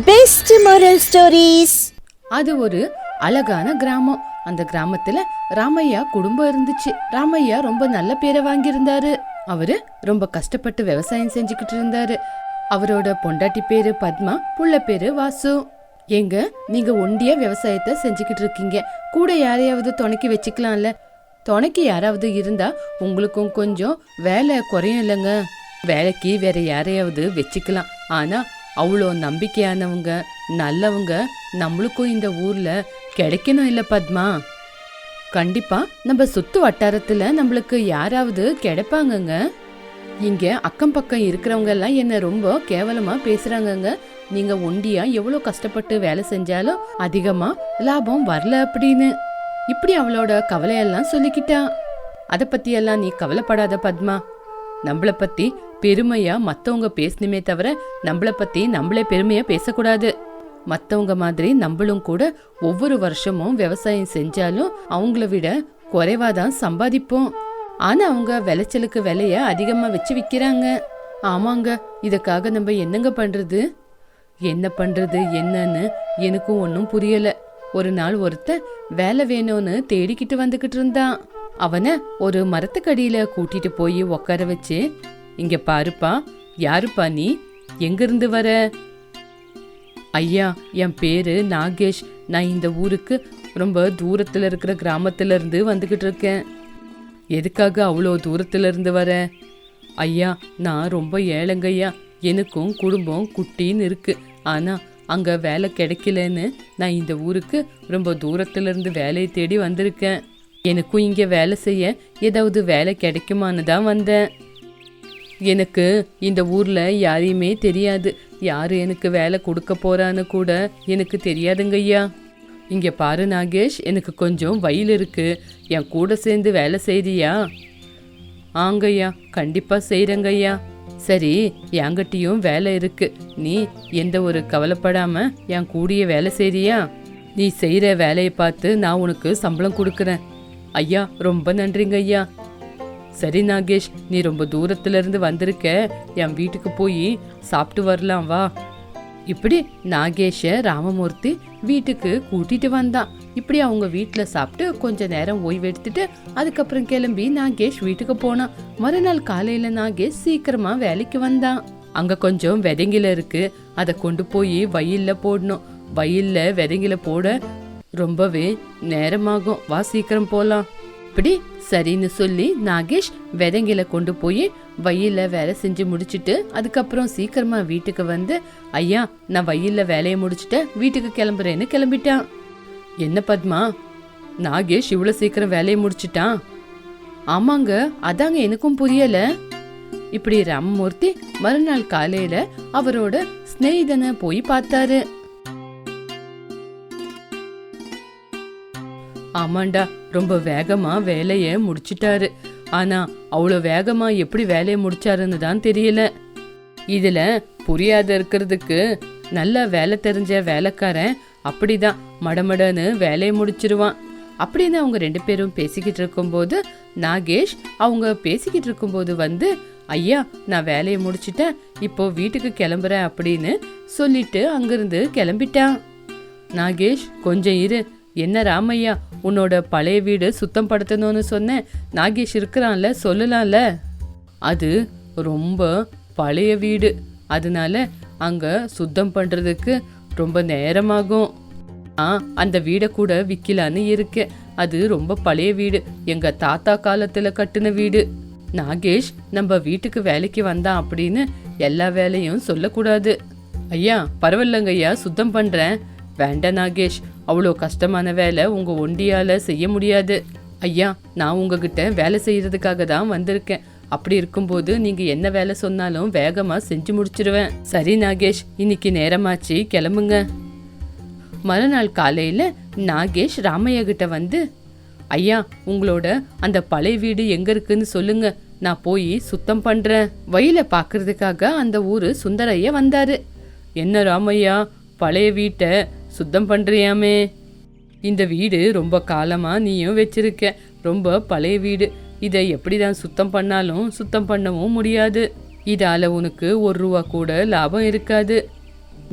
Best moral stories அது ஒரு அழகான கிராமம். அந்த கிராமத்துல ராமையா குடும்பம் இருந்துச்சு. ராமையா ரொம்ப நல்ல பேரை வாங்கியிருந்தாரு. அவரு ரொம்ப கஷ்டப்பட்டு விவசாயம் செஞ்சுக்கிட்டு இருந்தாரு. அவரோட பொண்டாட்டி பேரு பத்மா புள்ள பேரு வாசு. ஏங்க நீங்க ஒண்டியா விவசாயத்தை செஞ்சுக்கிட்டு இருக்கீங்க. கூட யாரையாவது துணைக்கி வச்சுக்கலாம்ல. துணைக்கு யாராவது இருந்தா உங்களுக்கும் கொஞ்சம் வேலை குறையும் இல்லைங்க. வேலைக்கு வேற யாரையாவது வச்சுக்கலாம். ஆனா அவ்வளோ நம்பிக்கையானவங்க நல்லவங்க நம்மளுக்கும் இந்த ஊர்ல கிடைக்கணும் இல்ல பத்மா? கண்டிப்பா நம்ம சுத்து வட்டாரத்துல நம்மளுக்கு யாராவது கிடைப்பாங்கங்க. இங்க அக்கம் பக்கம் இருக்கிறவங்க எல்லாம் என்ன ரொம்ப கேவலமா பேசுறாங்கங்க. நீங்க ஒண்டியா எவ்வளோ கஷ்டப்பட்டு வேலை செஞ்சாலும் அதிகமா லாபம் வரல அப்படின்னு. இப்படி அவளோட கவலையெல்லாம் சொல்லிக்கிட்டா. அதை பத்தியெல்லாம் நீ கவலைப்படாத பத்மா. நம்மளை பத்தி பெருமையா மத்தவங்க பேசணுமே தவிர நம்மள பத்தி நம்மளே பெருமையா பேசக்கூடாது. மத்தவங்க மாதிரி நம்மளும் கூட ஒவ்வொரு வருஷமும் விவசாயம் செஞ்சாலும் அவங்கள விட குறைவா தான் சம்பாதிப்போம். ஆனா அவங்க விளைச்சலுக்கு விலைய அதிகமா வச்சு விக்கிறாங்க. ஆமாங்க இதுக்காக நம்ம என்னங்க பண்றது? என்ன பண்றது என்னன்னு எனக்கும் ஒன்றும் புரியல. ஒரு நாள் ஒருத்தன் வேலை வேணும்னு தேடிக்கிட்டு வந்துகிட்டு இருந்தான். அவனை ஒரு மரத்துக்கடியில கூட்டிட்டு போய் உட்கார வச்சு இங்க பாருப்பா. யாருப்பா நீ? எங்கிருந்து வர? ஐயா என் பேரு நாகேஷ். நான் இந்த ஊருக்கு ரொம்ப தூரத்துல இருக்கிற கிராமத்துல இருந்து வந்துகிட்டு இருக்கேன். எதுக்காக அவ்வளோ தூரத்துல இருந்து வர? ஐயா நான் ரொம்ப ஏழைங்கய்யா எனக்கும் குடும்பம் குட்டின்னு இருக்கு. ஆனா அங்க வேலை கிடைக்கலன்னு நான் இந்த ஊருக்கு ரொம்ப தூரத்துல இருந்து வேலையை தேடி வந்திருக்கேன். எனக்கும் இங்க வேலை செய்ய ஏதாவது வேலை கிடைக்குமான்னு தான் வந்தேன். எனக்கு இந்த ஊர்ல யாரையுமே தெரியாது. யாரு எனக்கு வேலை கொடுக்க போறான்னு கூட எனக்கு தெரியாதுங்க ஐயா. இங்க பாரு நாகேஷ் எனக்கு கொஞ்சம் வயல் இருக்கு. என் கூட சேர்ந்து வேலை செய்றியா? ஆங்கய்யா கண்டிப்பா செய்கிறேங்கய்யா சரி என்கிட்டயும் வேலை இருக்கு. நீ எந்த ஒரு கவலைப்படாம என் கூடிய வேலை செய்றியா? நீ செய்கிற வேலையை பார்த்து நான் உனக்கு சம்பளம் கொடுக்குறேன். ஐயா ரொம்ப நன்றிங்க ஐயா. சரி நாகேஷ் நீ ரொம்ப தூரத்துல இருந்து வந்திருக்க. என் வீட்டுக்கு போய் சாப்பிட்டு வரலாம் வா. இப்படி நாகேஷை ராமமூர்த்தி வீட்டுக்கு கூட்டிட்டு வந்தான். இப்படி அவங்க வீட்டில் சாப்பிட்டு கொஞ்ச நேரம் ஓய்வு எடுத்துட்டு அதுக்கப்புறம் கிளம்பி நாகேஷ் வீட்டுக்கு போனான். மறுநாள் காலையில் நாகேஷ் சீக்கிரமாக வேலைக்கு வந்தான். அங்கே கொஞ்சம் விதைங்கில இருக்கு. அதை கொண்டு போய் வயலில் போடணும். வயலில் விதைங்கில போட ரொம்பவே நேரமாகும். வா சீக்கிரம் போகலாம் இப்படி சரின்னு சொல்லி நாகேஷ் விதைங்கள கொண்டு போய் வயல்ல வேலை செஞ்சு முடிச்சிட்டு அதுக்கப்புறம் சீக்கிரமா வீட்டுக்கு வந்து ஐயா நான் வயல்ல வேலையை முடிச்சுட்டு வீட்டுக்கு கிளம்புறேன்னு கிளம்பிட்டான். என்ன பத்மா? நாகேஷ் இவ்வளோ சீக்கிரம் வேலையை முடிச்சிட்டான்? ஆமாங்க அதாங்க எனக்கும் புரியல. இப்படி ராமமூர்த்தி மறுநாள் காலையில அவரோட ஸ்நேகிதனை போய் பார்த்தாரு. ஆமாண்டா ரொம்ப வேகமா வேலைய முடிச்சிட்டாரு. ஆனா அவ்வளோ வேகமா எப்படி வேலையை முடிச்சாருன்னு தான் தெரியல. இதுல புரியாத இருக்கிறதுக்கு நல்லா வேலை தெரிஞ்ச வேலைக்காரன் அப்படிதான் மடமடன்னு வேலையை முடிச்சிருவான். அப்படின்னு அவங்க ரெண்டு பேரும் பேசிக்கிட்டு இருக்கும்போது நாகேஷ் அவங்க பேசிக்கிட்டு இருக்கும்போது வந்து ஐயா நான் வேலையை முடிச்சிட்டேன் இப்போ வீட்டுக்கு கிளம்புறேன் அப்படின்னு சொல்லிட்டு அங்கிருந்து கிளம்பிட்டான். நாகேஷ் கொஞ்சம் இரு என்ன ராமையா உன்னோட பழைய வீடு சுத்தம் படுத்தணும்னு சொன்னேன். நாகேஷ் இருக்கிறான்ல சொல்லலாம்ல? அது ரொம்ப பழைய வீடு. அதனால அங்கே சுத்தம் பண்ணுறதுக்கு ரொம்ப நேரமாகும். ஆ அந்த வீடை கூட விற்கலான்னு இருக்கு அது ரொம்ப பழைய வீடு. எங்கள் தாத்தா காலத்தில் கட்டின வீடு. நாகேஷ் நம்ம வீட்டுக்கு வேலைக்கு வந்தான் அப்படின்னு எல்லா வேலையும் சொல்லக்கூடாது. ஐயா பரவாயில்லங்க ஐயா சுத்தம் பண்ணுறேன் வேண்டாம் நாகேஷ் அவ்வளோ கஷ்டமான வேலை உங்கள் ஒண்டியால் செய்ய முடியாது. ஐயா நான் உங்ககிட்ட வேலை செய்கிறதுக்காக தான் வந்திருக்கேன். அப்படி இருக்கும்போது நீங்கள் என்ன வேலை சொன்னாலும் வேகமாக செஞ்சு முடிச்சிருவேன். சரி நாகேஷ் இன்னைக்கு நேரமாச்சு கிளம்புங்க. மறுநாள் காலையில் நாகேஷ் ராமையா கிட்ட வந்து ஐயா உங்களோட அந்த பழைய வீடு எங்கே இருக்குன்னு சொல்லுங்க. நான் போய் சுத்தம் பண்ணுறேன் வயல பார்க்கறதுக்காக அந்த ஊர் சுந்தரையா வந்தார். என்ன ராமையா பழைய வீட்டை சுத்தம் பண்ணுறியாமே இந்த வீடு ரொம்ப காலமாக நீயும் வச்சிருக்க. ரொம்ப பழைய வீடு. இதை எப்படி தான் சுத்தம் பண்ணாலும் சுத்தம் பண்ணவும் முடியாது. இதால் உனக்கு ஒரு ரூபா கூட லாபம் இருக்காது.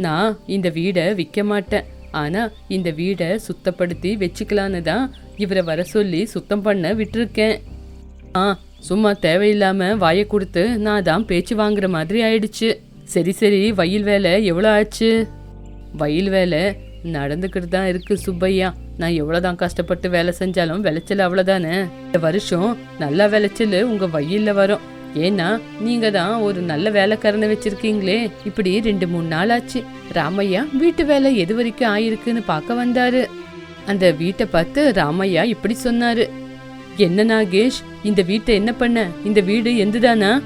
நான் இந்த வீடை விற்க மாட்டேன். ஆனால் இந்த வீடை சுத்தப்படுத்தி வச்சுக்கலான்னு தான் இவரை வர சொல்லி சுத்தம் பண்ண விட்டிருக்கேன். ஆ சும்மா தேவையில்லாமல் வாயை கொடுத்து நான் தான் பேச்சு வாங்குற மாதிரி ஆயிடுச்சு. சரி சரி வயல் வேலை எவ்வளோ ஆச்சு? வயல் வேலை நடந்துக்கிட்டு தான் இருக்கு சுப்பையா. நான் எவ்வளோதான் கஷ்டப்பட்டு வேலை செஞ்சாலும் விளைச்சல் அவ்வளோதானே இந்த வருஷம் நல்ல விளைச்சல் உங்கள் வயலில் வரும். ஏன்னா நீங்க தான் ஒரு நல்ல வேலைக்காரனை வச்சிருக்கீங்களே. இப்படி ரெண்டு மூணு நாள் ஆச்சு. ராமையா வீட்டு வேலை எது வரைக்கும் ஆயிருக்குன்னு பார்க்க வந்தாரு. அந்த வீட்டை பார்த்து ராமையா இப்படி சொன்னாரு. என்ன நாகேஷ் இந்த வீட்டை என்ன பண்ண? இந்த வீடு எந்துதானா?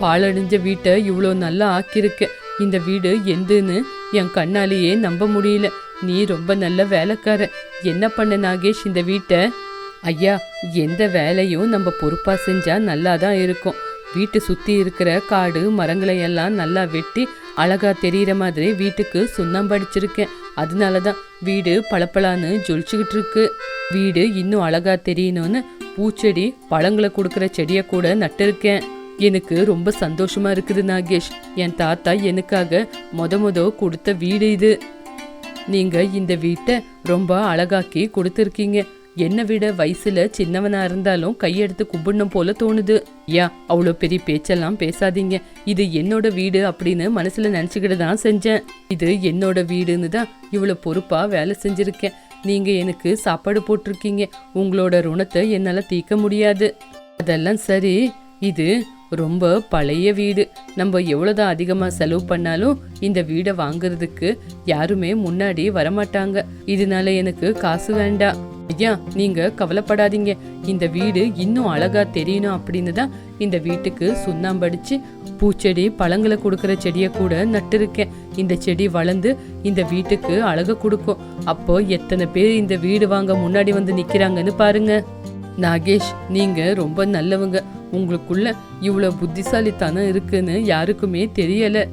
பாலடைஞ்ச வீட்டை இவ்வளோ நல்லா ஆக்கியிருக்கு. இந்த வீடு எந்துன்னு என் கண்ணாலேயே நம்ப முடியல. நீ ரொம்ப நல்ல வேலைக்கார என்ன பண்ண நாகேஷ் இந்த வீட்டை? ஐயா எந்த வேலையும் நம்ம பொறுப்பாக செஞ்சால் நல்லா தான் இருக்கும். வீட்டை சுற்றி இருக்கிற காடு மரங்களை எல்லாம் நல்லா வெட்டி அழகாக தெரியிற மாதிரி வீட்டுக்கு சுண்ணாம்பு அடிச்சிருக்கேன். அதனால தான் வீடு பளபளான்னு ஜொலிச்சுக்கிட்டு இருக்கு. வீடு இன்னும் அழகாக தெரியணும்னு பூச்செடி பழங்களை கொடுக்குற செடியை கூட நட்டிருக்கேன் எனக்கு ரொம்ப சந்தோஷமா இருக்குது நாகேஷ். என் தாத்தா எனக்காக மொத மொத கொடுத்த வீடு இது. நீங்க இந்த வீட்டை ரொம்ப அழகாக்கி கொடுத்துருக்கீங்க. என்னை விட வயசுல சின்னவனா இருந்தாலும் கையெடுத்து கும்பிடணும் போல தோணுது. ஐயா அவ்வளோ பெரிய பேச்செல்லாம் பேசாதீங்க. இது என்னோட வீடு அப்படின்னு மனசுல நினச்சிக்கிட்டு தான் செஞ்சேன். இது என்னோட வீடுன்னு தான் இவ்வளோ பொறுப்பா வேலை செஞ்சிருக்கேன். நீங்க எனக்கு சாப்பாடு போட்டிருக்கீங்க. உங்களோட ருணத்தை என்னால் தீர்க்க முடியாது. அதெல்லாம் சரி. இது ரொம்ப பழைய வீடு. நம்ம எவ்வளோதான் அதிகமாக செலவு பண்ணாலும் இந்த வீடை வாங்குறதுக்கு யாருமே முன்னாடி வரமாட்டாங்க. இதனால எனக்கு காசு வேண்டாம். ஐயா நீங்க கவலைப்படாதீங்க. இந்த வீடு இன்னும் அழகா தெரியணும் அப்படின்னு தான் இந்த வீட்டுக்கு சுண்ணாம்படிச்சு பூச்செடி பழங்களை கொடுக்குற செடியை கூட நட்டிருக்கேன். இந்த செடி வளர்ந்து இந்த வீட்டுக்கு அழகை கொடுக்கும். அப்போ எத்தனை பேர் இந்த வீடு வாங்க முன்னாடி வந்து நிக்கிறாங்கன்னு பாருங்க. நாகேஷ் நீங்க ரொம்ப நல்லவங்க. உங்களுக்குள்ள இவ்வளோ புத்திசாலித்தனம் இருக்குன்னு யாருக்குமே தெரியல.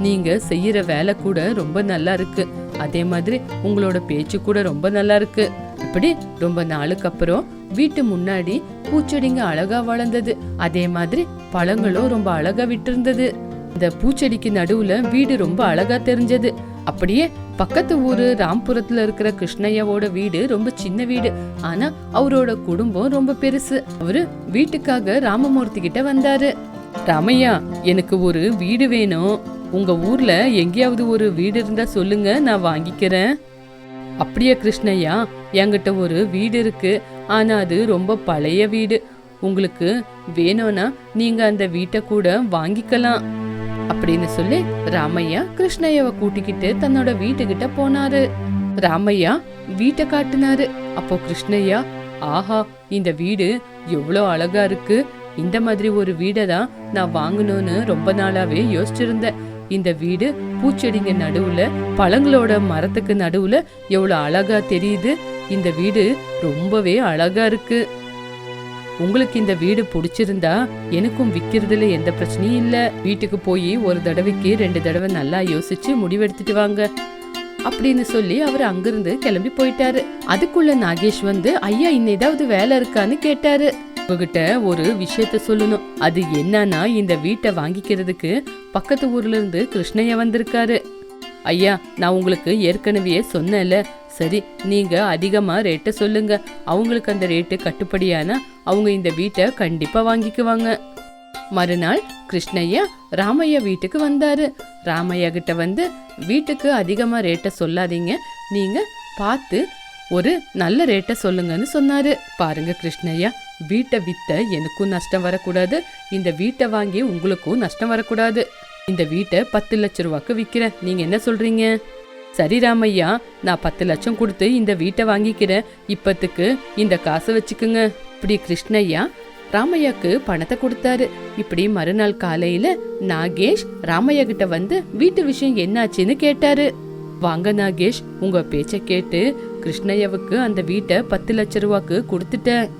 நீங்க செய்யற வேலை கூட ரொம்ப நல்லா இருக்கு. அதே மாதிரி உங்களோட பேச்சு கூட ரொம்ப நல்லா இருக்கு. இப்படி ரொம்ப நாளுக்கு அப்புறம் வீட்டு முன்னாடி பூச்செடிங்க அழகா வளர்ந்தது. அதே மாதிரி பழங்களும் ரொம்ப அழகா விட்டிருந்தது. இந்த பூச்செடிக்கு நடுவுல வீடு ரொம்ப அழகா தெரிஞ்சது. அப்படியே பக்கத்து ஊரு ராம்புரத்துல இருக்கிற கிருஷ்ணய்யாவோட வீடு ரொம்ப சின்ன வீடு. ஆனா அவரோட குடும்பம் ரொம்ப பெருசு. அவரு வீட்டுக்காக ராமமூர்த்தி கிட்ட வந்தாரு. ராமையா எனக்கு ஒரு வீடு வேணும். உங்க ஊர்ல எங்கேயாவது ஒரு வீடு இருந்தா சொல்லுங்க நான் வாங்கிக்கிறேன். அப்படியே கிருஷ்ணய்யா. என்கிட்ட ஒரு வீடு இருக்கு. ஆனா அது ரொம்ப பழைய வீடு. உங்களுக்கு வேணும்னா நீங்க அந்த வீட்டை கூட வாங்கிக்கலாம். அப்படின்னு சொல்லி ராமையா கிருஷ்ணய்யாவை கூட்டிக்கிட்டு தன்னோட வீட்டுக்கிட்ட போனாரு. ராமையா வீட்டை காட்டினாரு. அப்போ கிருஷ்ணய்யா ஆஹா இந்த வீடு எவ்வளோ அழகா இருக்கு. இந்த மாதிரி ஒரு வீடை தான் நான் வாங்கணும்னு ரொம்ப நாளாவே யோசிச்சிருந்தேன். இந்த வீடு பூச்செடிங்க நடுவுல பழங்களோட மரத்துக்கு நடுவுல எவ்வளோ அழகா தெரியுது. இந்த வீடு ரொம்பவே அழகா இருக்கு. உங்களுக்கு இந்த வீடு பிடிச்சிருந்தா எனக்கும் விக்கிறதுல எந்த பிரச்சனையும் இல்ல. வீட்டுக்கு போய் ஒரு தடவைக்கு ரெண்டு தடவை நல்லா யோசிச்சு முடிவெடுத்துட்டு வாங்க. அப்படின்னு சொல்லி அவர் அங்கிருந்து கிளம்பி போயிட்டாரு. அதுக்குள்ள நாகேஷ் வந்து ஐயா இன்னும் ஏதாவது வேலை இருக்கான்னு கேட்டாரு. உங்ககிட்ட ஒரு விஷயத்த சொல்லணும். அது என்னன்னா இந்த வீட்டை வாங்கிக்கிறதுக்கு பக்கத்து ஊர்ல இருந்து கிருஷ்ணய்யா வந்திருக்காரு. ஐயா நான் உங்களுக்கு ஏற்கனவே சொன்னேன்ல சரி நீங்க அதிகமா ரேட்டை சொல்லுங்க. அவங்களுக்கு அந்த ரேட்டு கட்டுப்படியானா அவங்க இந்த வீட்டை கண்டிப்பா வாங்கிக்குவாங்க. மறுநாள் கிருஷ்ணய்யா ராமையா வீட்டுக்கு வந்தாரு. ராமையா கிட்ட வந்து வீட்டுக்கு அதிகமா ரேட்டை சொல்லாதீங்க. நீங்க பார்த்து ஒரு நல்ல ரேட்டை சொல்லுங்கன்னு சொன்னாரு. பாருங்க கிருஷ்ணய்யா வீட்டை வித்த எனக்கும் நஷ்டம் வரக்கூடாது. இந்த வீட்டை வாங்கி உங்களுக்கும் நஷ்டம் வரக்கூடாது. இந்த வீட்டை பத்து லட்ச ரூபாய்க்கு விற்கிறேன் நீங்க என்ன சொல்றீங்க? சரி ராமையா நான் பத்து லட்சம் கொடுத்து இந்த வீட்டை வாங்கிக்கிறேன். இப்பத்துக்கு இந்த காசை வச்சுக்குங்க. இப்படி கிருஷ்ணய்யா ராமையாக்கு பணத்தை கொடுத்தாரு. இப்படி மறுநாள் காலையில நாகேஷ் ராமையா கிட்ட வந்து வீட்டு விஷயம் என்னாச்சுன்னு கேட்டாரு. வாங்க நாகேஷ் உங்க பேச்ச கேட்டு கிருஷ்ணய்யாவுக்கு அந்த வீட்டை பத்து லட்ச ரூபாக்கு கொடுத்துட்டேன்.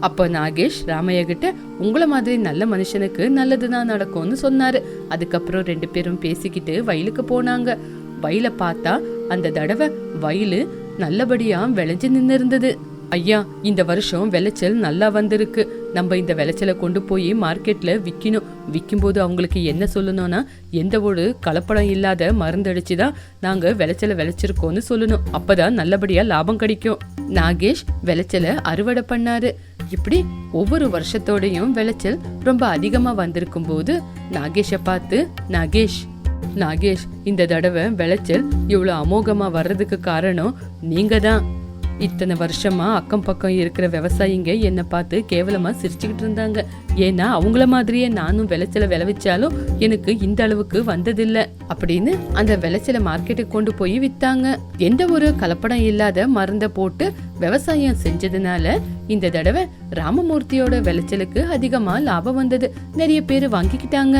அப்போ நாகேஷ் ராமையா கிட்ட உங்களை மாதிரி நல்ல மனுஷனுக்கு நல்லதுதான் நடக்கும்னு சொன்னாரு. அதுக்கப்புறம் ரெண்டு பேரும் பேசிக்கிட்டு வயலுக்கு போனாங்க. வயலை பார்த்தா அந்த தடவை வயலு நல்லபடியா விளைஞ்சு நின்று இருந்தது ஐயா இந்த வருஷம் விளைச்சல் நல்லா வந்திருக்கு. நம்ம இந்த விளைச்சலை கொண்டு போய் மார்க்கெட்டில் விற்கணும் விற்கும்போது அவங்களுக்கு என்ன சொல்லணும்னா எந்த ஒரு கலப்படம் இல்லாத மருந்தடிச்சு தான் நாங்கள் விளைச்சலை விளைச்சிருக்கோம்னு சொல்லணும். அப்பதான் நல்லபடியாக லாபம் கிடைக்கும். நாகேஷ் விளைச்சலை அறுவடை பண்ணாரு. இப்படி ஒவ்வொரு வருஷத்தோடையும் விளைச்சல் ரொம்ப அதிகமாக வந்திருக்கும் போது நாகேஷை பார்த்து நாகேஷ் நாகேஷ் இந்த தடவை விளைச்சல் இவ்வளோ அமோகமாக வர்றதுக்கு காரணம் நீங்கள் தான் இத்தனை வருஷமா அக்கம் பக்கம் இருக்கிற விவசாயிங்க என்னை பார்த்து கேவலமா சிரிச்சுக்கிட்டு இருந்தாங்க. ஏன்னா அவங்கள மாதிரியே நானும் விளைச்சலை விளைவிச்சாலும் எனக்கு இந்த அளவுக்கு வந்ததில்ல அப்படின்னு அந்த விளைச்சலை மார்க்கெட்டுக்கு கொண்டு போய் வித்தாங்க. எந்த ஒரு கலப்படம் இல்லாத மருந்தை போட்டு விவசாயம் செஞ்சதுனால இந்த தடவை ராமமூர்த்தியோட விளைச்சலுக்கு அதிகமா லாபம் வந்தது. நிறைய பேர் வாங்கிக்கிட்டாங்க.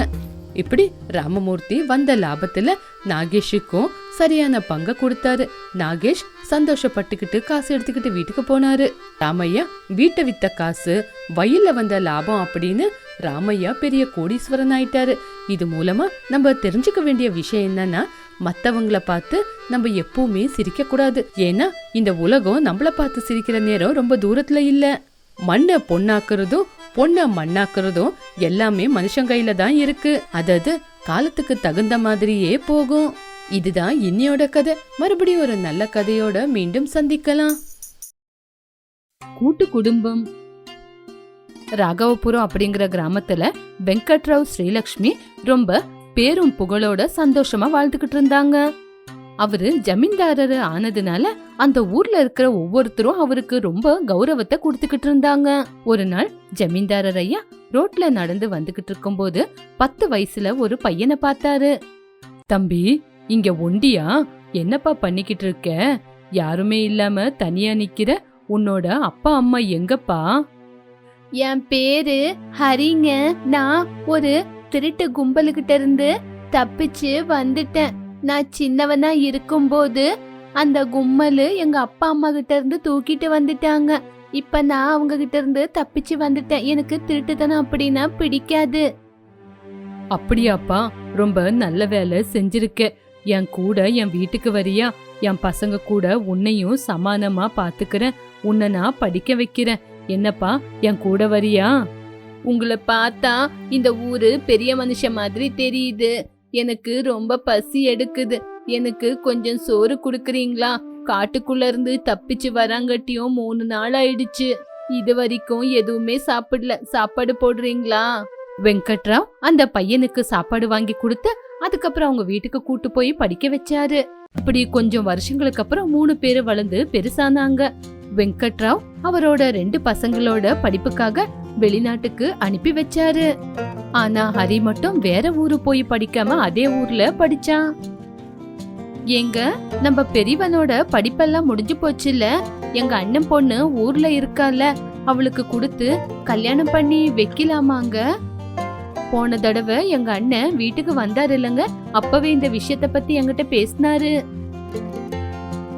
இப்படி ராமமூர்த்தி வந்த லாபத்துல நாகேஷுக்கும் சரியான பங்க கொடுத்தாரு. நாகேஷ் சந்தோஷப்பட்டுக்கிட்டு காசு எடுத்துக்கிட்டு வீட்டுக்கு போனாரு. ராமையா வீட்டை வித்த காசு வயல்ல வந்த லாபம் அப்படின்னு ராமையா பெரிய கோடீஸ்வரன் ஆயிட்டாரு. இது மூலமா நம்ம தெரிஞ்சுக்க வேண்டிய விஷயம் என்னன்னா மத்தவங்கள பார்த்து நம்ம எப்பவுமே சிரிக்க கூடாது ஏன்னா இந்த உலகம் நம்மள பார்த்து சிரிக்கிற நேரம் ரொம்ப தூரத்துல இல்ல. மண்ணை பொண்ணாக்குறதும் பொண்ணை மண்ணாக்குறதும் எல்லாமே மனுஷன் கையில தான் இருக்கு. அதாவது காலத்துக்கு தகுந்த மாதிரியே போகும். இதுதான் இன்னியோட கதை. மறுபடியும் ஒரு நல்ல கதையோட மீண்டும் சந்திக்கலாம். கூட்டு குடும்பம். ராகவபுரம் அப்படிங்கிற கிராமத்துல வெங்கட்ராவ் ஸ்ரீலக்ஷ்மி ரொம்ப பேரும் புகழோட சந்தோஷமா வாழ்ந்துகிட்டு இருந்தாங்க. அவரு ஜமீன்தாரர் ஆனதுனால அந்த ஊர்ல இருக்கிற ஒவ்வொருத்தரும் அவருக்கு ரொம்ப கௌரவத்தை கொடுத்துக்கிட்டு இருந்தாங்க. ஒரு நாள் ஜமீன்தாரர் ஐயா ரோட்ல நடந்து வந்துகிட்டு இருக்கும்போது பத்து வயசுல ஒரு பையனை பார்த்தாரு. தம்பி இங்க ஒண்டியா? என்னப்பா பண்ணிக்கிட்டு இருக்க? யாருமே இல்லாம தனியா நிக்கிற உன்னோட அப்பா அம்மா எங்கப்பா? என் பேரு ஹரிங்க. நான் ஒரு திருட்டு கும்பலுகிட்ட இருந்து தப்பிச்சு வந்துட்டேன். நான் சின்னவனா இருக்கும்போது அந்த கும்பலு எங்க அப்பா அம்மா கிட்ட இருந்து தூக்கிட்டு வந்துட்டாங்க. இப்ப நான் அவங்க கிட்ட இருந்து தப்பிச்சு வந்துட்டேன். எனக்கு திருட்டுத்தனம் அப்படின்னா பிடிக்காது. அப்படியாப்பா ரொம்ப நல்ல வேலை செஞ்சிருக்க. என் கூட என் வீட்டுக்கு வரியா? என் பசங்க கூட உன்னையும் சமானமா பாத்துக்கிறேன். உன்னை நான் படிக்க வைக்கிறேன். என்னப்பா என் கூட வரியா? உங்களை பார்த்தா இந்த ஊரு பெரிய மனுஷன் மாதிரி தெரியுது. எனக்கு ரொம்ப பசி எடுக்குது. எனக்கு கொஞ்சம் சோறு கொடுக்குறீங்களா? காட்டுக்குள்ள இருந்து தப்பிச்சு வராங்கட்டியும் மூணு நாள் ஆயிடுச்சு. இது வரைக்கும் எதுவுமே சாப்பிடல. சாப்பாடு போடுறீங்களா? வெங்கட்ராவ் அந்த பையனுக்கு சாப்பாடு வாங்கி கொடுத்து அதுக்கப்புறம் அவங்க வீட்டுக்கு கூட்டு போய் படிக்க வச்சாரு. இப்படி கொஞ்சம் வருஷங்களுக்கு அப்புறம் மூணு பேரு வளர்ந்து பெருசானாங்க. வெங்கட்ராவ் அவரோட ரெண்டு பசங்களோட படிப்புக்காக வெளிநாட்டுக்கு அனுப்பி வச்சாரு. ஆனா ஹரி மட்டும் வேற ஊரு போய் படிக்காம அதே ஊர்ல படிச்சான். எங்க நம்ம பெரியவனோட படிப்பெல்லாம் முடிஞ்சு போச்சுல்ல? எங்க அண்ணன் பொண்ணு ஊர்ல இருக்கால அவளுக்கு கொடுத்து கல்யாணம் பண்ணி வைக்கலாமாங்க? போன தடவை எங்க அண்ணன் வீட்டுக்கு வந்தாரு இல்லைங்க அப்பவே இந்த விஷயத்த பத்தி என்கிட்ட பேசினாரு.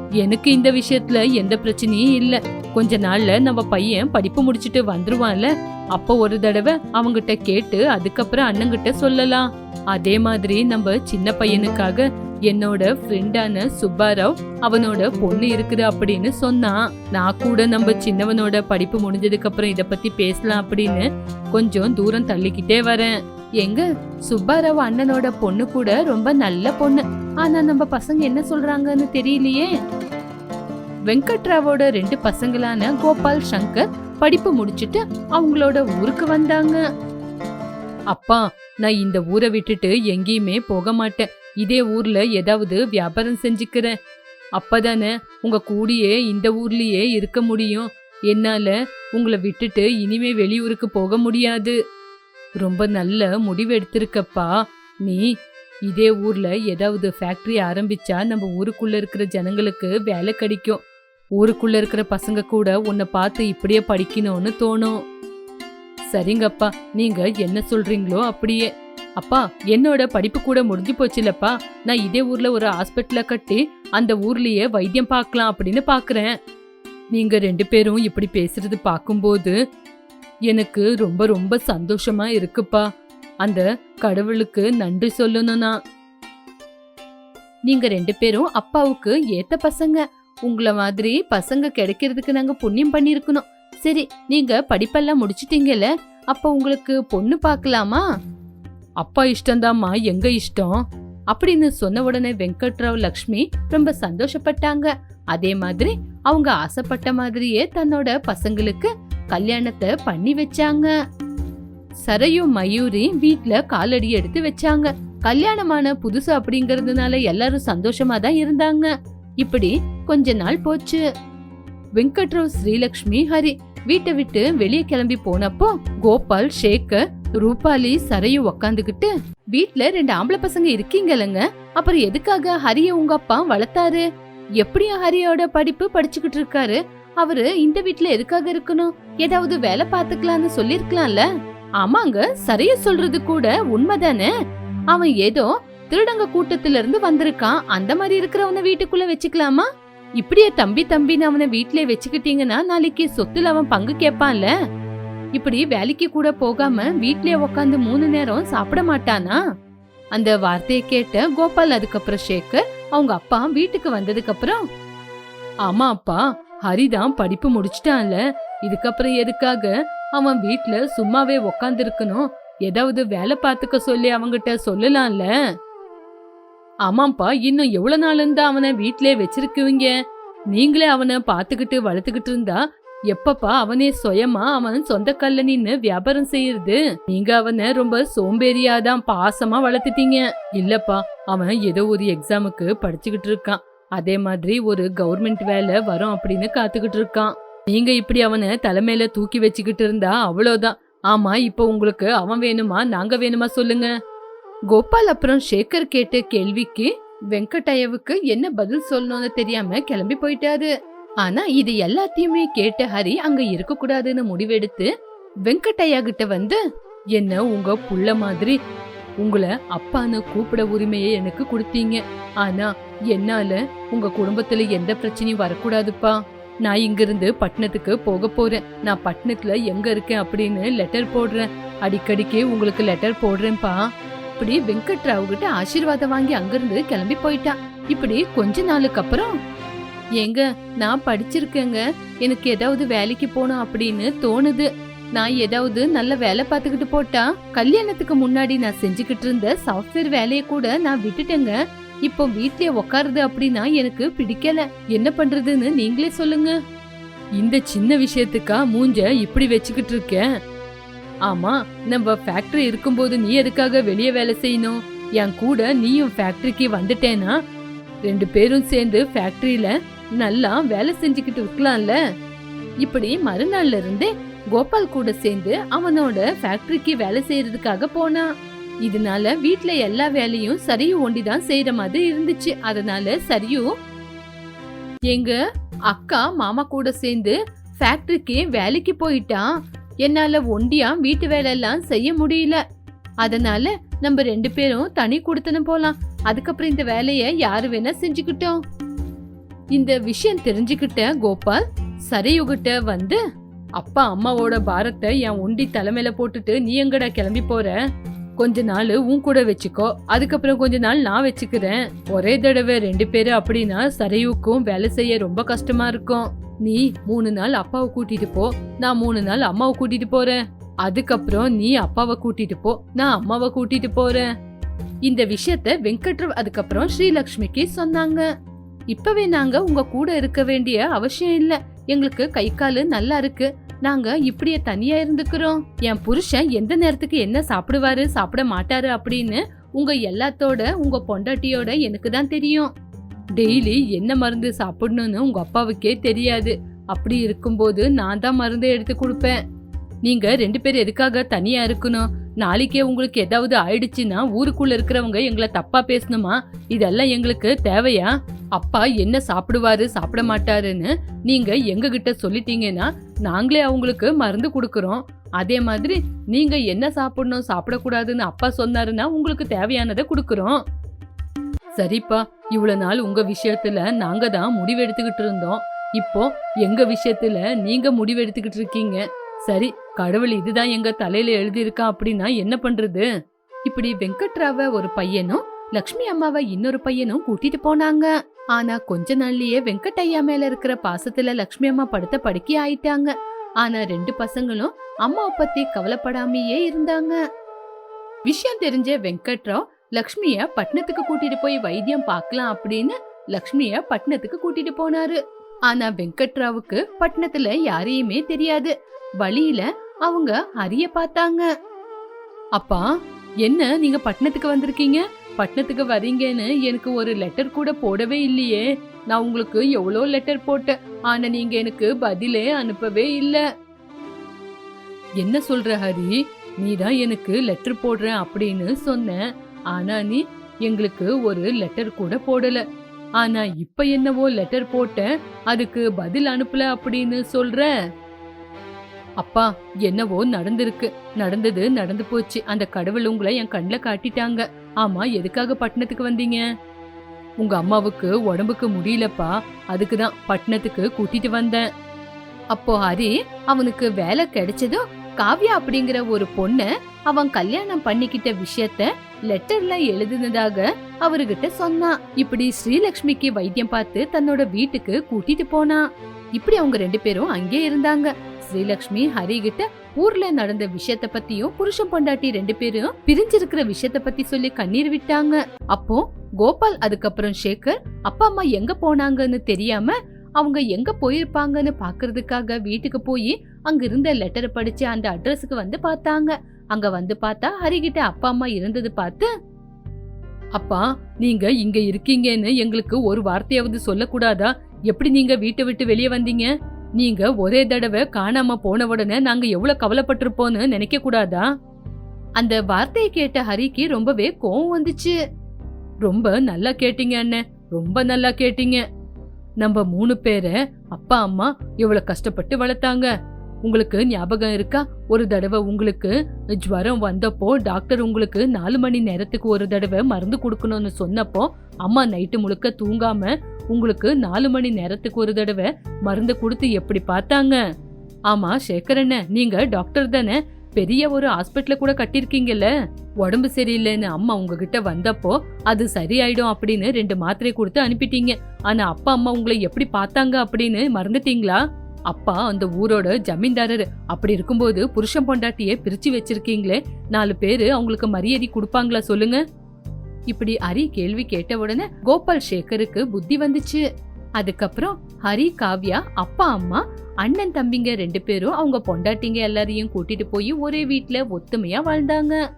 எனக்கு இந்த விஷயத்துல எந்த பிரச்சனையும் இல்ல. கொஞ்ச நாள்ல நம்ம பையன் படிப்பு முடிச்சிட்டு வந்துருவான்ல. அப்ப ஒரு தடவை அவங்கிட்ட கேட்டு அதுக்கப்புறம் அண்ணங்கிட்ட சொல்லலாம். அதே மாதிரி நம்ம சின்ன பையனுக்காக என்னோட ஃப்ரெண்டான சுப்பாராவ் அவனோட பொண்ணு இருக்குது அப்படின்னு சொன்னான் நான் கூட நம்ம சின்னவனோட படிப்பு முடிஞ்சதுக்கு அப்புறம் இத பத்தி பேசலாம் அப்படின்னு கொஞ்சம் தூரம் தள்ளிக்கிட்டே வரேன். எங்க? சுப்பாராவ் அண்ணனோட பொண்ணு கூட ரொம்ப நல்ல பொண்ணு. ஆனா நம்ம பசங்க என்ன சொல்றாங்கன்னு தெரியலையே. வெங்கட்ராவோட ரெண்டு பசங்களான கோபால் சங்கர் படிப்பு முடிச்சிட்டு அவங்களோட ஊருக்கு வந்தாங்க. அப்பா நான் இந்த ஊரை விட்டுட்டு எங்கேயுமே போக மாட்டேன். இதே ஊர்ல ஏதாவது வியாபாரம் செஞ்சுக்கிறேன். அப்பதானே உங்க கூடியே இந்த ஊர்லயே இருக்க முடியும். என்னால உங்களை விட்டுட்டு இனிமே வெளியூருக்கு போக முடியாது. ரொம்ப நல்ல முடிவு எடுத்திருக்கப்பா. நீ இதே ஊர்ல ஏதாவது ஃபேக்டரி ஆரம்பிச்சா நம்ம ஊருக்குள்ள இருக்கிற ஜனங்களுக்கு வேலை கிடைக்கும். ஊருக்குள்ள இருக்கிற பசங்க கூட உன்னை பார்த்து இப்படியே படிக்கணும்னு தோணும். சரிங்கப்பா நீங்க என்ன சொல்றீங்களோ அப்படியே. அப்பா என்னோட படிப்பு கூட முடிஞ்சு போச்சுலப்பா. நான் இதே ஊர்ல ஒரு ஹாஸ்பிட்டல கட்டி அந்த ஊர்லயே வைத்தியம் பார்க்கலாம் அப்படின்னு பாக்குறேன். நீங்க ரெண்டு பேரும் இப்படி பேசுறது பார்க்கும்போது எனக்கு ரொம்ப ரொம்ப சந்தோஷமா இருக்குப்பா. அந்த கடவுளுக்கு நன்றி சொல்லணும்னா. நீங்க ரெண்டு பேரும் அப்பாவுக்கு ஏத்த பசங்க. உங்கள மாதிரி பசங்க கிடைக்கிறதுக்கு நாங்க புண்ணியம் பண்ணிருக்கணும் சரி நீங்க படிப்பெல்லாம் முடிச்சிட்டீங்கல்ல? அப்ப உங்களுக்கு பொண்ணு பார்க்கலாமா? அப்பா இஷ்டம்தாம்மா எங்க இஷ்டம்? அப்படின்னு சொன்ன உடனே வெங்கட்ராவ் லக்ஷ்மி ரொம்ப சந்தோஷப்பட்டாங்க. அதே மாதிரி அவங்க ஆசைப்பட்ட மாதிரியே தன்னோட பசங்களுக்கு கல்யாணத்தை பண்ணி வச்சாங்க. சரையு மயூரி வீட்ல காலடி எடுத்து வச்சாங்க. கல்யாணமான புதுசு அப்படிங்கறதுனால எல்லாரும் சந்தோஷமா தான் இருந்தாங்க. இப்படி கொஞ்ச நாள் போச்சு. வெங்கட்ராவ் ஸ்ரீலக்ஷ்மி ஹரி வீட்டை விட்டு வெளியே கிளம்பி போனப்போ கோபால் ஷேக்கு ரூபாலி சரையும் உக்காந்துகிட்டு வீட்ல ரெண்டு ஆம்பளை பசங்க இருக்கீங்கல்லங்க. அப்புறம் எதுக்காக ஹரிய உங்க அப்பா வளர்த்தாரு? எப்படியா ஹரியோட படிப்பு படிச்சுக்கிட்டு இருக்காரு. அவரு இந்த வீட்ல எதுக்காக இருக்கணும்? ஏதாவது வேலை பாத்துக்கலாம்னு சொல்லிருக்கலாம்ல? ஆமாங்க சரியா சொல்றது கூட உண்மைதானே? அவன் ஏதோ திருடங்க கூட்டத்துல இருந்து வந்திருக்கான். அந்த மாதிரி இருக்கிறவன வீட்டுக்குள்ள வச்சுக்கலாமா? இப்படியே தம்பி தம்பின்னு அவனை வீட்லயே வச்சுக்கிட்டீங்கன்னா நாளைக்கு சொத்துல அவன் பங்கு கேட்பான்ல. இப்படி வேலைக்கு கூட போகாம வீட்லயே உக்காந்து மூணு நேரம் சாப்பிட மாட்டானா? அந்த வார்த்தையை கேட்ட கோபால் அதுக்கப்புறம் சேகர் அவங்க அப்பா வீட்டுக்கு வந்ததுக்கு அப்புறம் ஆமா அப்பா ஹரிதான் படிப்பு முடிச்சிட்டான்ல. இதுக்கப்புறம் எதுக்காக? அவன் வீட்ல சும்மாவே உக்காந்துருக்கணும். ஏதாவது வேலை பார்த்துக்க சொல்லி அவங்கிட்ட சொல்லலாம்ல. ஆமாப்பா இன்னும் எவ்வளவு நாள் தான் அவனை வீட்லயே வச்சிருக்குவீங்க? நீங்களே அவனை பாத்துக்கிட்டு வளர்த்துக்கிட்டு இருந்தா எப்பப்பா அவனே சுயமா அவன் சொந்த கல்ல நின்னு வியாபாரம் செய்யறது? நீங்க அவனை ரொம்ப சோம்பேறியாதான் பாசமா வளர்த்துட்டீங்க. இல்லப்பா அவன் ஏதோ ஒரு எக்ஸாமுக்கு படிச்சுக்கிட்டு இருக்கான். அதே மாதிரி ஒரு கவர்மெண்ட் வேலை வரும் அப்படின்னு காத்துக்கிட்டு இருக்கான். நீங்க இப்படி அவனை தலைமையில தூக்கி வச்சுக்கிட்டு இருந்தா அவ்வளோதான் ஆமா இப்போ உங்களுக்கு அவன் வேணுமா நாங்க வேணுமா சொல்லுங்க. கோபால் அப்புறம் சேகர் கேட்ட கேள்விக்கு வெங்கடயவுக்கு என்ன பதில் சொல்லணும்னு தெரியாம கிளம்பி போயிட்டாரு. ஆனா இது எல்லாத்தையுமே கேட்ட ஹரி அங்க இருக்க கூடாதுன்னு முடிவெடுத்து வெங்கட்டையா கிட்ட வந்து என்ன உங்க புள்ள மாதிரி உங்களை அப்பான்னு கூப்பிட உரிமையை எனக்கு கொடுத்தீங்க. ஆனா என்னால உங்க குடும்பத்துல எந்த பிரச்சனையும் வரக்கூடாதுப்பா. நான் இங்கிருந்து பட்டணத்துக்கு போக போறேன். நான் பட்டணத்துல எங்க இருக்கேன் அப்படின்னு லெட்டர் போடுறேன். அடிக்கடிக்கு உங்களுக்கு லெட்டர் போடுறேன்ப்பா. இப்படி வெங்கட்ராவ் கிட்ட ஆசீர்வாதம் வாங்கி அங்கிருந்து கிளம்பி போயிட்டான் இப்படி கொஞ்ச நாளுக்கு அப்புறம். ஏங்க நான் படிச்சிருக்கேங்க. எனக்கு ஏதாவது வேலைக்கு போகணும் அப்படின்னு தோணுது. நான் ஏதாவது நல்ல வேலை பார்த்துக்கிட்டு போட்டா கல்யாணத்துக்கு முன்னாடி நான் செஞ்சுக்கிட்டு இருந்த சாஃப்ட்வேர் வேலையை கூட நான் விட்டுட்டேங்க. இப்போ வீட்லயே உக்காருது அப்படின்னா எனக்கு பிடிக்கல. என்ன பண்றதுன்னு நீங்களே சொல்லுங்க. இந்த சின்ன விஷயத்துக்கா மூஞ்ச இப்படி வச்சுக்கிட்டு இருக்கேன் ஆமா நம்ம ஃபேக்டரி இருக்கும்போது நீ எதுக்காக வெளியே வேலை செய்யணும்? என் கூட நீயும் ஃபேக்டரிக்கு வந்துட்டேனா? ரெண்டு பேரும் சேர்ந்து ஃபேக்டரியில நல்லா வேலை செஞ்சுக்கிட்டு இருக்கலாம்ல? இப்படி மறுநாள்ல இருந்தே கோபால் கூட சேர்ந்து அவனோட ஃபேக்டரிக்கு வேலை செய்யறதுக்காக போனான் இதனால வீட்ல எல்லா வேலையும் சரியு ஒண்டிதான் செய்யற மாதிரி இருந்துச்சு. அதனால சரியு எங்க அக்கா மாமா கூட சேர்ந்து ஃபேக்டரிக்கு வேலைக்கு போயிட்டான். என்னால ஒண்டியா வீட்டு வேலை எல்லாம் செய்ய முடியல. அதனால நம்ம ரெண்டு பேரும் தனி கொடுத்தன போலாம். அதுக்கப்புறம் இந்த வேலைய யாரு வேணா செஞ்சுக்கிட்டோம். இந்த விஷயம் தெரிஞ்சுக்கிட்ட கோபால் சரியுகிட்ட வந்து அப்பா அம்மாவோட பாரத்தை என் ஒண்டி தலைமையில போட்டுட்டு நீ எங்கடா கிளம்பி போற? கொஞ்ச நாள் உன் கூட வச்சுக்கோ. அதுக்கப்புறம் கொஞ்ச நாள் நான் வச்சுக்கிறேன். ஒரே தடவை ரெண்டு பேரும் அப்படின்னா சரையுக்கும் வேலை செய்ய ரொம்ப கஷ்டமா இருக்கும். நீ மூணு நாள் அப்பாவை கூட்டிட்டு போ. நான் மூணு நாள் அம்மாவை கூட்டிட்டு போறேன். அதுக்கப்புறம் நீ அப்பாவை கூட்டிட்டு போ. நான் அம்மாவை கூட்டிட்டு போறேன். இந்த விஷயத்த வெங்கட்ராவ் அதுக்கப்புறம் ஸ்ரீலக்ஷ்மிக்கு சொன்னாங்க. இப்பவே நாங்க உங்க கூட இருக்க வேண்டிய அவசியம் இல்ல. எங்களுக்கு கை காலு நல்லா இருக்கு. நாங்க இப்படியே தனியா இருந்துக்கிறோம். என் புருஷன் எந்த நேரத்துக்கு என்ன சாப்பிடுவாரு சாப்பிட மாட்டாரு அப்படின்னு உங்க எல்லாத்தோட உங்க பொண்டாட்டியோட எனக்கு தான் தெரியும். டெய்லி என்ன மருந்து சாப்பிடணும்னு உங்க அப்பாவுக்கே தெரியாது. அப்படி இருக்கும்போது நான் தான் மருந்து எடுத்து கொடுப்பேன். நீங்க ரெண்டு பேரும் எதுக்காக தனியா இருக்கணும்? நாளைக்கே உங்களுக்கு ஏதாவது ஆயிடுச்சுன்னா ஊருக்குள்ள இருக்கிறவங்க எங்களை தப்பா பேசணுமா? இதெல்லாம் எங்களுக்கு தேவையா? அப்பா என்ன சாப்பிடுவாரு சாப்பிட மாட்டாருன்னு நீங்க எங்க கிட்ட சொல்லிட்டீங்கன்னா நாங்களே அவங்களுக்கு மருந்து கொடுக்கறோம். அதே மாதிரி நீங்க என்ன சாப்பிடணும் சாப்பிடக்கூடாதுன்னு அப்பா சொன்னாருன்னா உங்களுக்கு தேவையானதை கொடுக்கறோம். சரிப்பா இவ்வளவு நாள் உங்க விஷயத்துல நாங்க தான் முடிவெடுத்துக்கிட்டு இருந்தோம். இப்போ எங்க விஷயத்துல நீங்க முடிவெடுத்துக்கிட்டு இருக்கீங்க? சரி கடவுள் இதுதான் எங்க தலையில எழுதியிருக்கா அப்படின்னா என்ன பண்றது? இப்படி வெங்கட்ராவ ஒரு பையனும் லக்ஷ்மி அம்மாவை இன்னொரு பையனும் கூட்டிட்டு போனாங்க. ஆனா கொஞ்ச நாள்லயே வெங்கட்டையா மேல இருக்கிற பாசத்துல லக்ஷ்மி அம்மா படுத்த படுக்கி ஆயிட்டாங்க. ஆனா ரெண்டு பசங்களும் அம்மாவை பத்தி கவலைப்படாமயே இருந்தாங்க. விஷயம் தெரிஞ்ச வெங்கட்ராவ் லக்ஷ்மிய பட்டணத்துக்கு கூட்டிட்டு போய் வைத்தியம் பார்க்கலாம் அப்படின்னு லக்ஷ்மிய பட்டணத்துக்கு கூட்டிட்டு போனாரு. ஆனா வெங்கட்ராவுக்கு பட்டணத்துல யாரையுமே தெரியாது. வழியில அவங்க ஹரிய பார்த்தாங்க. அப்பா என்ன நீங்க பட்டணத்துக்கு வந்திருக்கீங்க? பட்டணத்துக்கு வரீங்கன்னு எனக்கு ஒரு லெட்டர் கூட போடவே இல்லையே. நான் உங்களுக்கு எவ்வளோ லெட்டர் போட்டேன் ஆனா நீங்க எனக்கு பதிலே அனுப்பவே இல்ல. என்ன சொல்ற ஹரி? நீ தான் எனக்கு லெட்டர் போடுறேன் அப்படின்னு சொன்ன. ஆனா நீ எங்களுக்கு ஒரு லெட்டர் கூட போடல. ஆனா இப்ப என்னவோ லெட்டர் போட்ட அதுக்கு பதில் அனுப்பல அப்படின்னு சொல்ற. அப்பா என்னவோ நடந்திருக்கு. நடந்தது நடந்து போச்சு. அந்த கடவுள் உங்களை என் கண்ணில் காட்டிட்டாங்க. ஆமா எதுக்காக பட்டணத்துக்கு வந்தீங்க? உங்க அம்மாவுக்கு உடம்புக்கு முடியலப்பா. அதுக்கு தான் பட்டணத்துக்கு கூட்டிட்டு வந்தேன். அப்போ ஹரி அவனுக்கு வேலை கிடைச்சதும் காவ்யா அப்படிங்கிற ஒரு பொண்ண அவன் கல்யாணம் பண்ணிக்கிட்ட விஷயத்த லெட்டர்ல எழுதுனதாக அவர்கிட்ட சொன்னான். இப்படி ஸ்ரீலக்ஷ்மிக்கு வைத்தியம் பார்த்து தன்னோட வீட்டுக்கு கூட்டிட்டு போனான். இப்படி அவங்க ரெண்டு பேரும் அங்கே இருந்தாங்க. ஸ்ரீலக்ஷ்மி ஹரி கிட்ட ஊர்ல நடந்த விஷயத்த பத்தியும் புருஷன் பொண்டாட்டி ரெண்டு பேரும் பிரிஞ்சிருக்கிற விஷயத்த பத்தி சொல்லி கண்ணீர் விட்டாங்க. அப்போ கோபால் அதுக்கப்புறம் சேகர் அப்பா அம்மா எங்க போனாங்கன்னு தெரியாம அவங்க எங்க போயிருப்பாங்கன்னு பாக்குறதுக்காக வீட்டுக்கு போய் அங்க இருந்த லெட்டரை படிச்சு அந்த அட்ரஸுக்கு வந்து பார்த்தாங்க. அங்க வந்து பார்த்தா ஹரிகிட்ட அப்பா அம்மா இருந்தது பார்த்து அப்பா நீங்க இங்க இருக்கீங்கன்னு எங்களுக்கு ஒரு வார்த்தையாவது சொல்லக்கூடாதா? எப்படி நீங்க வீட்டை விட்டு வெளியே வந்தீங்க? நீங்க ஒரே தடவை காணாம போன உடனே நாங்க எவ்வளவு கவலைப்பட்டிருப்போம்னு நினைக்க கூடாதா? அந்த வார்த்தையை கேட்ட ஹரிக்கு ரொம்பவே கோவம் வந்துச்சு. ரொம்ப நல்லா கேட்டீங்க அண்ணே ரொம்ப நல்லா கேட்டீங்க. நம்ம மூணு பேரை அப்பா அம்மா எவ்வளவு கஷ்டப்பட்டு வளர்த்தாங்க. உங்களுக்கு ஞாபகம் இருக்கா? ஒரு தடவை உங்களுக்கு ஜுவரம் வந்தப்போ டாக்டர் உங்களுக்கு நாலு மணி நேரத்துக்கு ஒரு தடவை மருந்து கொடுக்கணும்னு சொன்னப்போ அம்மா நைட்டு முழுக்க தூங்காம உங்களுக்கு நாலு மணி நேரத்துக்கு ஒரு தடவை மருந்து கொடுத்து எப்படி பார்த்தாங்க? ஆமா சேகரண்ண நீங்க டாக்டர் தானே? பெரிய ஒரு ஹாஸ்பிட்டல கூட கட்டிருக்கீங்கல்ல உடம்பு சரியில்லைன்னு அம்மா உங்ககிட்ட வந்தப்போ அது சரியாயிடும் அப்படின்னு ரெண்டு மாத்திரை கொடுத்து அனுப்பிட்டீங்க. ஆனா அப்பா அம்மா உங்களை எப்படி பார்த்தாங்க அப்படின்னு மறந்துட்டீங்களா? அப்பா அந்த ஊரோட ஜமீன்தாரர். அப்படி இருக்கும்போது புருஷன் பொண்டாட்டிய பிரிச்சு வச்சிருக்கீங்களே. நாலு பேரு அவங்களுக்கு மரியாதை கொடுப்பாங்களா சொல்லுங்க. இப்படி ஹரி கேள்வி கேட்ட உடனே கோபால் சேகருக்கு புத்தி வந்துச்சு. அதுக்கப்புறம் ஹரி காவ்யா அப்பா அம்மா அண்ணன் தம்பிங்க ரெண்டு பேரும் அவங்க பொண்டாட்டிங்க எல்லாரையும் கூட்டிட்டு போய் ஒரே வீட்டுல ஒத்துமையா வாழ்ந்தாங்க.